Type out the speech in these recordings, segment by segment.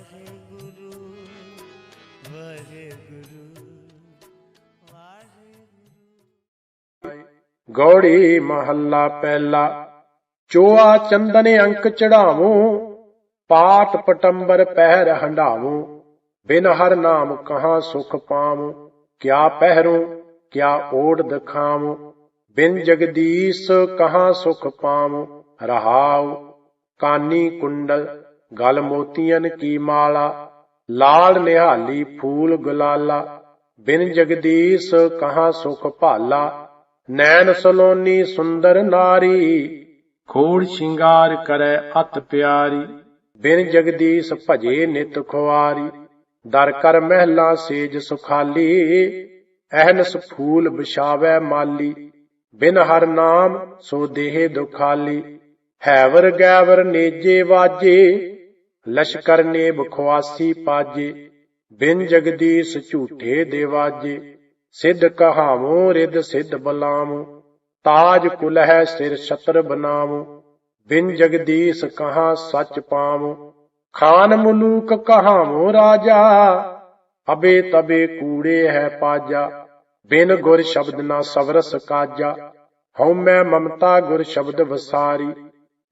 ਵਾਹਿਗੁਰੂ ਵਾਹਿਗੁਰੂ। ਗੌੜੀ ਮਹੱਲਾ ਪਹਿਲਾ। ਚੋਆ ਚੰਦਨ ਅੰਕ ਚੜਾਵੋ ਪਾਟ ਪਟੰਬਰ ਪਹਿਰ ਹੰਡਾਵੋ ਬਿਨ ਹਰ ਨਾਮ ਕਹਾ ਸੁਖ ਪਾਵੋ ਕਿਆ ਪਹਿਰੋ, ਕਿਆ ਓੜ ਦਖਾਵੋ ਬਿਨ ਜਗਦੀਸ਼ ਕਹਾਂ ਸੁਖ ਪਾਵੋ ਰਹਾਉ। ਕਾਨੀ ਕੁੰਡਲ ਗਲ ਮੋਤੀਆਂ ਕੀ ਮਾਲਾ? ਲਾਲ ਨਿਹਾਲੀ ਫੂਲ ਗੁਲਾਲਾ। ਬਿਨ ਜਗਦੀਸ਼ ਕਹਾ ਸੁਖ ਭਾਲਾ? ਨੈਣ ਸਲੋਨੀ ਸੁੰਦਰ ਨਾਰੀ। ਖੋੜ ਸ਼ਿੰਗਾਰ ਕਰੈ ਅਤ ਪਿਆਰੀ। ਬਿਨ ਜਗਦੀਸ਼ ਭਜੇ ਨਿਤ ਖੁਆਰੀ। ਦਰ ਕਰ ਮਹਿਲਾ ਸੇਜ ਸੁਖਾਲੀ। ਅਹਨਸ ਫੂਲ ਬਿਛਾਵੈ ਮਾਲੀ। ਬਿਨ ਹਰ ਨਾਮ ਸੋ ਦੇਹ ਦੁਖਾਲੀ। ਹੈਵਰ ਗੈਵਰ ਨੇਜੇ ਵਾਜੇ। ਲਸ਼ਕਰ ਨੇ ਬਖਵਾਸੀ ਪਾਜੇ, ਬਿਨ ਜਗਦੀਸ਼ ਝੂਠੇ ਦੇਵਾਜੇ, ਸਿੱਧ ਕਹਾਵੋ ਰਿੱਧ ਸਿੱਧ ਬਲਾਵੋ, ਤਾਜ ਕੁਲਹਿ ਸਿਰ ਛਤਰ ਬਨਾਵੋ, ਬਿਨ ਜਗਦੀਸ਼ ਕਹਾ ਸੱਚ ਪਾਵੋ, ਖਾਨ ਮਲੂਕ ਕਹਾਵੋ ਰਾਜਾ, ਅਬੇ ਤਬੇ ਕੂੜੇ ਹੈ ਪਾਜਾ, ਬਿਨ ਗੁਰ ਸ਼ਬਦ ਨਾ ਸਵਰਸ ਕਾਜਾ, ਹਉ ਮੈਂ ਮਮਤਾ ਗੁਰ ਸ਼ਬਦ ਵਸਾਰੀ,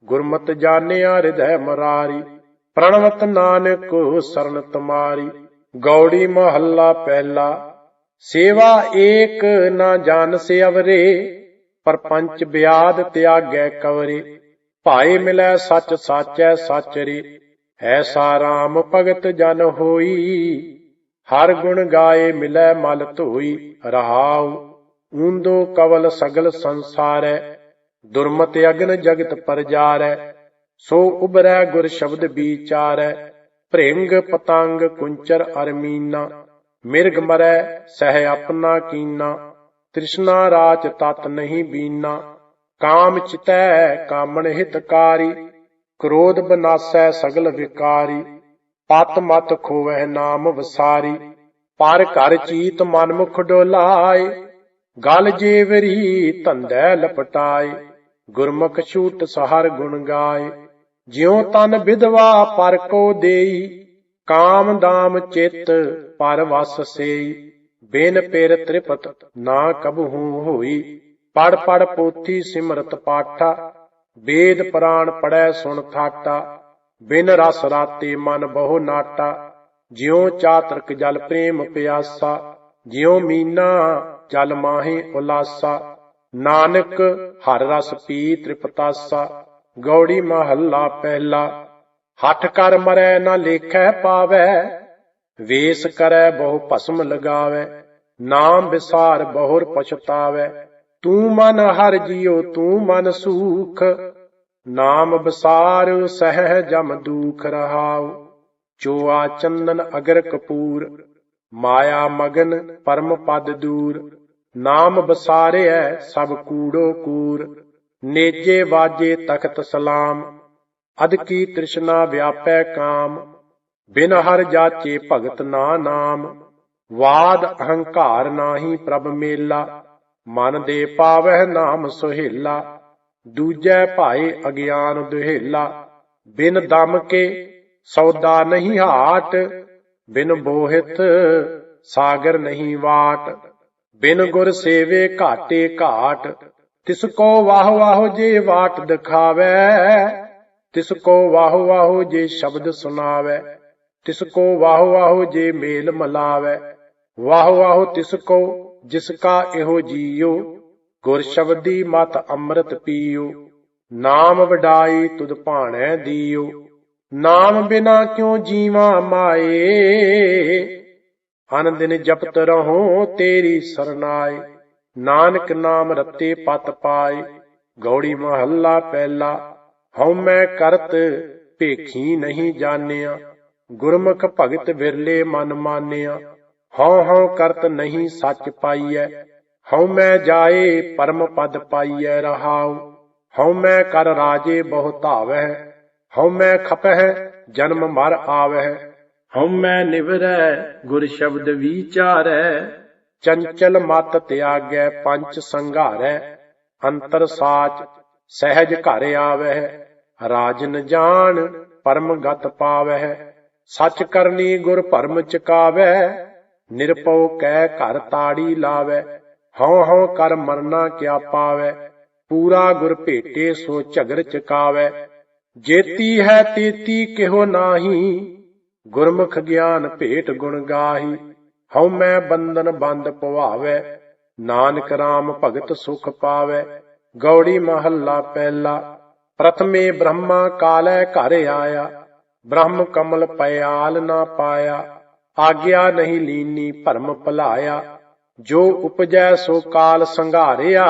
ਗੁਰਮਤਿ ਜਾਣਿਆ ਹਿਰਦੈ ਮਰਾਰੀ ਪ੍ਰਣਵਤ ਨਾਨਕ ਸਰਨ ਤੁਮਾਰੀ, ਗੌੜੀ ਮਹੱਲਾ ਪਹਿਲਾ। ਸੇਵਾ ਏਕ ਨਾ ਜਾਣ ਸੇ ਅਵਰੇ, ਪਰਪੰਚ ਬਿਆਦ ਤਿਆਗੈ ਕਵਰੇ। ਭਾਏ ਮਿਲੈ ਸੱਚ ਸਾਚੈ ਸਾਚਰੇ ਐਸਾ ਰਾਮ ਭਗਤ ਜਨ ਹੋਈ। ਹਰ ਗੁਣ ਗਾਏ ਮਿਲੈ ਮਲ ਧੋਈ, ਰਹਾਉ ਊਂਦੋ ਕਵਲ ਸਗਲ ਸੰਸਾਰੈ। ਦੁਰਮਤ ਅਗਨ ਜਗਤ ਪਰਜਾਰੈ ਸੋ ਉਬਰੈ ਗੁਰ ਸ਼ਬਦ ਵਿਚਾਰੈ, ਭ੍ਰਿੰਗ ਪਤੰਗ ਕੁੰਚਰ ਅਰਮੀਨਾ ਮਿਰਗ ਮਰੈ, ਸਹਿ ਆਪਣਾ ਕੀਨਾ। ਤ੍ਰਿਸ਼ਨਾ ਰਾਚ ਤਤ ਨਹੀਂ ਬੀਨਾ। ਕਾਮ ਚਿਤੈ ਕਾਮਣ ਹਿਤਕਾਰੀ ਕ੍ਰੋਧ ਬਨਾਸੈ ਸਗਲ ਵਿਕਾਰੀ। ਪਤ ਮਤ ਖੋਵੈ ਨਾਮ ਵਸਾਰੀ। ਪਰ ਘਰ ਚੀਤ ਮਨ ਮੁਖ ਡੋਲਾਏ। ਗਲ ਜੇਵਰੀ ਧੰਦੈ ਲਪਟਾਏ। ਗੁਰਮੁਖ ਛੂਟ ਸਹਰ ਗੁਣ ਗਾਏ। ਜਿਉ ਤਨ ਵਿਧਵਾ ਪਰ ਕੋ ਦੇਈ, ਕਾਮ ਦਾਮ ਚਿਤ ਪਰ ਵਸ ਸੇਈ। ਬਿਨ ਪਿਰ ਤ੍ਰਿਪਤ ਨਾ ਕਬਹੂ ਹੋਈ, ਪੜ ਪੜ ਪੋਥੀ ਸਿਮਰਤ ਪਾਠਾ। ਵੇਦ ਪੁਰਾਣ ਪੜੈ ਸੁਣ ਥਾਟਾ, ਬਿਨ ਰਸ ਰਾਤੇ ਮਨ ਬਹੁ ਨਾਟਾ। ਜਿਉ ਚਾਤਰਕ ਜਲ ਪ੍ਰੇਮ ਪਿਆਸਾ, ਜਿਉ ਮੀਨਾ ਜਲ ਮਾਹੇ ਉਲਾਸਾ। ਨਾਨਕ ਹਰ ਰਸ ਪੀ ਤ੍ਰਿਪਤਾਸਾ। ਗੌੜੀ ਮਹੱਲਾ ਪਹਿਲਾ। ਹੱਠ ਕਰ ਮਰੈ ਨਾ ਲੇਖੈ ਪਾਵੈ, ਵੇਸ ਕਰੈ ਬਹੁ ਭਸਮ ਲਗਾਵੈ, ਨਾਮ ਵਿਸਾਰ ਬਹੁਰ ਪਛਤਾਵੈ। ਤੂੰ ਮਨ ਹਰ ਜਿਉ, ਤੂੰ ਮਨ ਸੂਖ, ਨਾਮ ਵਿਸਾਰ ਸਹਿ ਜਮ ਦੂਖ ਰਹਾਉ। ਚੋਆ ਚੰਦਨ ਅਗਰ ਕਪੂਰ, ਮਾਇਆ ਮਗਨ ਪਰਮ ਪਦ ਦੂਰ, ਨਾਮ ਵਿਸਾਰਿਐ ਸਭ ਕੂੜੋ ਕੂਰ। ਨੇਜੇ ਵਾਜੇ ਤਖਤ ਸਲਾਮ ਅਦ ਕੀ ਤ੍ਰਿਸ਼ਨਾ ਵਿਆਪੈ ਕਾਮ, ਬਿਨ ਹਰ ਜਾਚੇ ਭਗਤ ਨਾ ਨਾਮ, ਵਾਦ ਅਹੰਕਾਰ ਨਾਹੀ ਪ੍ਰਭ ਮੇਲਾ, ਮਨ ਦੇ ਪਾਵਹਿ ਨਾਮ ਸੁਹੇਲਾ, ਦੂਜੈ ਭਾਏ ਅਗਿਆਨ ਦੁਹੇਲਾ, ਬਿਨ ਦਮ ਕੇ ਸੌਦਾ ਨਹੀਂ ਹਾਟ, ਬਿਨ ਬੋਹਿਤ ਸਾਗਰ ਨਹੀਂ ਵਾਟ, ਬਿਨ ਗੁਰ ਸੇਵੇ ਘਾਟੇ ਘਾਟ ਤਿਸ ਕੋ ਵਾਹ ਵਾਹ ਜੇ ਵਾਟ ਦਿਖਾਵੇ, ਤਿਸ ਕੋ ਵਾਹ ਵਾਹ ਜੇ ਸ਼ਬਦ ਸੁਨਾਵੇ ਤਿਸ ਕੋ ਵਾਹ ਵਾਹ ਜੇ ਮੇਲ ਮਲਾਵੇ। ਵਾਹ ਵਾਹ ਤਿਸ ਕੋ ਜਿਸ ਕਾ ਇਹੋ ਜੀਉ, ਗੁਰ ਸ਼ਬਦੀ ਮਤ ਅੰਮ੍ਰਿਤ ਪੀਓ ਨਾਮ ਵਡਾਈ ਤੁਧ ਭਾਣੈ ਦੀਉ। ਨਾਮ ਬਿਨਾ ਕਿਉ ਜੀਵਾ ਮਾਏ? ਅਨ ਦਿਨ ਜਪਤ ਰਹੋ ਤੇਰੀ ਸਰਨਾਏ। ਨਾਨਕ ਨਾਮ ਰਤੇ ਪਤ ਪਾਏ, ਗੌੜੀ ਮਹੱਲਾ ਪਹਿਲਾ, ਹਉ ਮੈਂ ਕਰਤ ਭੇਖੀ ਨਹੀਂ ਜਾਣਿਆ, ਗੁਰਮੁਖ ਭਗਤ ਵਿਰਲੇ ਮਨ ਮਾਨਿਆ, ਹਉ ਹਉ ਕਰਤ ਨਹੀਂ ਸੱਚ ਪਾਈਐ, ਹਉ ਮੈਂ ਜਾਏ ਪਰਮ ਪਦ ਪਾਈਐ ਰਹਾਉ, ਹਉ ਮੈਂ ਕਰ ਰਾਜੇ ਬਹੁ ਧਾਵੈ ਹਉ ਮੈਂ ਖਪਹਿ ਜਨਮ ਮਰ ਆਵਹਿ, ਹਉ ਮੈਂ ਨਿਵਰੈ ਗੁਰ ਸ਼ਬਦ ਵਿਚਾਰੈ ਚੰਚਲ ਮਤ ਤਿਆਗੈ ਪੰਚ ਸੰਘਾਰੈ, ਅੰਤਰ ਸਾਚ ਸਹਿਜ ਘਰ ਆਵਹਿ ਰਾਜਨ ਜਾਣ ਪਰਮ ਗਤ ਪਾਵਹਿ, ਸੱਚ ਕਰਨੀ ਗੁਰ ਭਰਮ ਚਕਾਵੈ ਨਿਰਪਉ ਕਹਿ ਘਰ ਤਾੜੀ ਲਾਵੈ ਹਉ ਹਉ ਕਰ ਮਰਨਾ ਕਿਆ ਪਾਵੈ ਪੂਰਾ ਗੁਰ ਭੇਟੇ ਸੋ ਝਗਰ ਚਕਾਵੈ ਜੇਤੀ ਹੈ ਤੇਤੀ ਕਿਹੋ ਨਾਹੀ, ਗੁਰਮੁਖ ਗਿਆਨ ਭੇਟ ਗੁਣ ਗਾਹੀ ਹਉ ਮੈਂ ਬੰਧਨ ਬੰਦ ਪਵਾਵੈ, ਨਾਨਕ RAM ਭਗਤ ਸੁਖ ਪਾਵੈ। ਗੌੜੀ ਮਹੱਲਾ ਪਹਿਲਾ, ਪ੍ਰਥਮੇ ਬ੍ਰਹਮਾ ਕਾਲੈ ਘਰ ਆਇਆ। ਬ੍ਰਹਮ ਕਮਲ ਪਿਆਲ ਨਾ ਪਾਇਆ, ਆਗਿਆ ਨਹੀਂ ਲੀਨੀ ਭਰਮ ਭਲਾਇਆ। ਜੋ ਉਪਜੈ ਸੋ ਕਾਲ ਸੰਘਾਰਿਆ,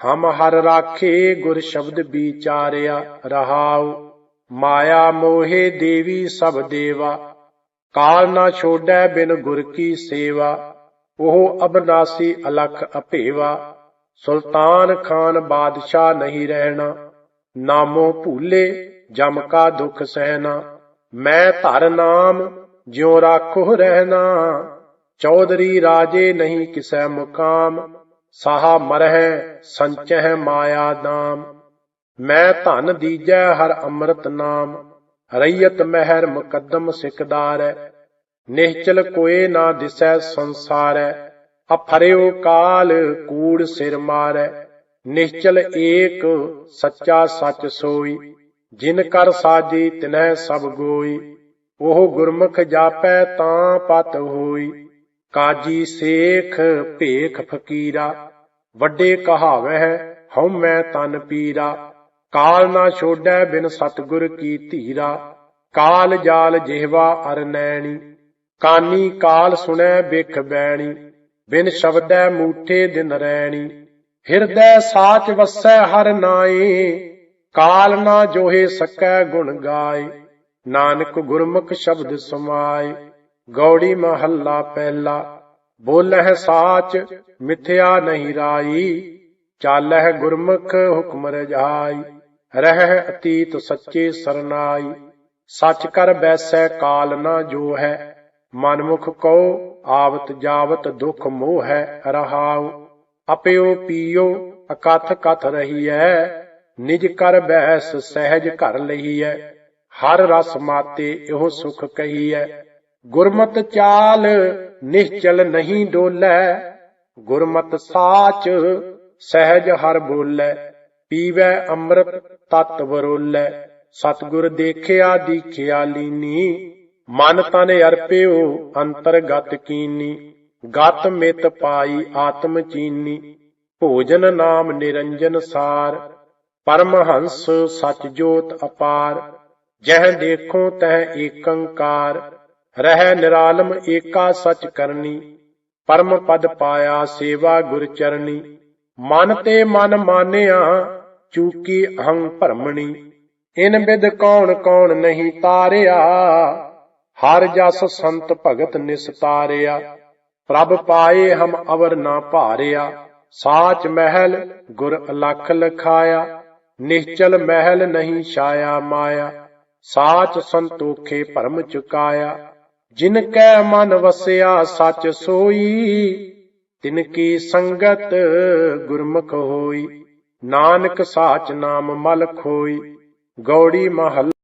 ਹਮ ਹਰ ਰਾਖੇ ਗੁਰ ਸ਼ਬਦ ਵਿਚਾਰਿਆ ਰਹਾਉ। ਮਾਇਆ ਮੋਹੇ ਦੇਵੀ ਸਭ ਦੇਵਾ ਕਾਲ ਨਾ ਛੋੜੈ ਬਿਨ ਗੁਰ ਕੀ ਸੇਵਾ, ਉਹ ਅਬਨਾਸੀ ਅਲਖ ਅਭੇਵਾ। ਸੁਲਤਾਨ ਖਾਨ ਬਾਦਸ਼ਾਹ ਨਹੀਂ ਰਹਿਣਾ, ਨਾਮੋ ਭੂਲੇ ਜਮ ਕਾ ਦੁਖ ਸਹਿਣਾ। ਮੈਂ ਧਰ ਨਾਮ ਜਿਉ ਰਾਖੋ ਰਹਿਣਾ, ਚੌਧਰੀ ਰਾਜੇ ਨਹੀਂ ਕਿਸੈ ਮੁਕਾਮ। ਸਾਹਾ ਮਰਹਿ ਸੰਚਹਿ ਮਾਇਆ ਨਾਮ। ਮੈਂ ਧਨ ਦੀਜੈ ਹਰ ਅੰਮ੍ਰਿਤ ਨਾਮ। ਰਈਅਤ ਮਹਿਰ ਮੁਕੱਦਮ ਸਿਕਦਾਰੈ ਨਿਹਚਲ ਕੋਏ ਨਾ ਦਿਸੈ ਸੰਸਾਰ, ਅਫਰਿਓ ਕਾਲ ਕੂੜ ਸਿਰ ਮਾਰੈ, ਨਿਹਚਲ ਏਕ ਸੱਚਾ ਸੱਚ ਸੋਈ, ਜਿਨ ਕਰ ਸਾਜੀ ਤਿਨੈ ਸਭ ਗੋਈ, ਉਹ ਗੁਰਮੁਖ ਜਾਪੈ ਤਾਂ ਪਤ ਹੋਈ, ਕਾਜੀ ਸੇਖ ਭੇਖ ਫਕੀਰਾ, ਵੱਡੇ ਕਹਾਵਹਿ ਹਉ ਮੈਂ ਤਨ ਪੀਰਾ ਕਾਲ ਨਾ ਛੋੜੈ ਬਿਨ ਸਤਗੁਰ ਕੀ ਧੀਰਾ, ਕਾਲ ਜਾਲ ਜਿਹਵਾ ਅਰ ਨੈਣੀ, ਕਾਨੀ ਕਾਲ ਸੁਣੈ ਬਿਖ ਬੈਣੀ, ਬਿਨ ਸ਼ਬਦੈ ਮੂਠੇ ਦਿਨ ਰੈਣੀ। ਹਿਰਦੈ ਸਾਚ ਵਸੈ ਹਰ ਨਾਏ, ਕਾਲ ਨਾ ਜੋਹੇ ਸਕੈ ਗੁਣ ਗਾਏ, ਨਾਨਕ ਗੁਰਮੁਖ ਸ਼ਬਦ ਸਮਾਏ। ਗੌੜੀ ਮਹੱਲਾ ਪਹਿਲਾ, ਬੋਲਹਿ ਸਾਚ ਮਿਥਿਆ ਨਹੀਂ ਰਾਈ, ਚਾਲਹਿ ਗੁਰਮੁਖ ਹੁਕਮ ਰਜਾਈ। ਰਹਿ ਅਤੀਤ ਸੱਚੇ ਸਰਨਾਈ, ਸੱਚ ਕਰ ਬੈਸੈ ਕਾਲ ਨਾ ਜੋ ਹੈ ਮਨਮੁਖ ਕਉ ਆਵਤ ਜਾਵਤ ਦੁਖ ਮੋਹ ਹੈ ਰਹਾਉ ਅਪਿਓ ਪੀਓ ਅਕਥ ਕਥ ਰਹੀਐ, ਨਿਜ ਕਰ ਬਹਿਸ ਸਹਿਜ ਘਰ ਲਈਐ, ਹਰ ਰਸ ਮਾਤੇ ਇਹੋ ਸੁਖ ਕਹੀਐ, ਗੁਰਮਤ ਚਾਲ ਨਿਹਚਲ ਨਹੀਂ ਡੋਲੈ, ਗੁਰਮਤ ਸਾਚ ਸਹਿਜ ਹਰ ਬੋਲੈ ਪੀਵੈ ਅੰਮ੍ਰਿਤ ਤਤ ਵਰੋਲੈ। ਸਤਿਗੁਰ ਦੇਖਿਆ, ਦੀਖਿਆ ਲੀਨੀ। ਮਨ ਤਨ ਅਰਪਿਓ, ਅੰਤਰਗਤ ਕੀਨੀ। ਗਤ ਮਿਤ ਪਾਈ, ਆਤਮ ਚੀਨੀ। ਭੋਜਨ ਨਾਮ ਨਿਰੰਜਨ ਸਾਰ। ਪਰਮ ਹੰਸ ਸਚ ਜੋਤ ਅਪਾਰ। ਜਹ ਦੇਖੋ, ਤਹ ਏਕੰਕਾਰ। ਰਹਿ ਨਿਰਾਲਮ, ਏਕਾ ਸਚ ਕਰਨੀ। ਪਰਮ ਪਦ ਪਾਇਆ, ਸੇਵਾ ਗੁਰ ਚਰਨੀ। ਮਨ ਤੇ ਮਨ ਮਾਨਿਆ ਚੂਕੀ ਅਹੰ ਭਰਮਣੀ, ਇਨ ਬਿਦ ਕੌਣ ਕੌਣ ਨਹੀਂ ਤਾਰਿਆ? ਹਰ ਜਸ ਸੰਤ ਭਗਤ ਨਿਸਤਾਰਿਆ ਪ੍ਰਭ ਪਾਏ ਹਮ ਅਵਰ ਨਾ ਭਾਰਿਆ, ਸਾਚ ਮਹਿਲ ਗੁਰ ਅਲਖ ਲਖਾਇਆ, ਨਿਸ਼ਚਲ ਮਹਿਲ ਨਹੀਂ ਛਾਇਆ ਮਾਇਆ, ਸਾਚ ਸੰਤੋਖੇ ਭਰਮ ਚੁਕਾਇਆ, ਜਿਨ ਕੈ ਮਨ ਵਸਿਆ ਸਚ ਸੋਈ, ਤਿਨ ਕੀ ਸੰਗਤ ਗੁਰਮੁਖ ਹੋਈ। ਨਾਨਕ ਸਾਚ ਨਾਮ ਮਲ ਖੋਈ ਗੌੜੀ ਮਹਲ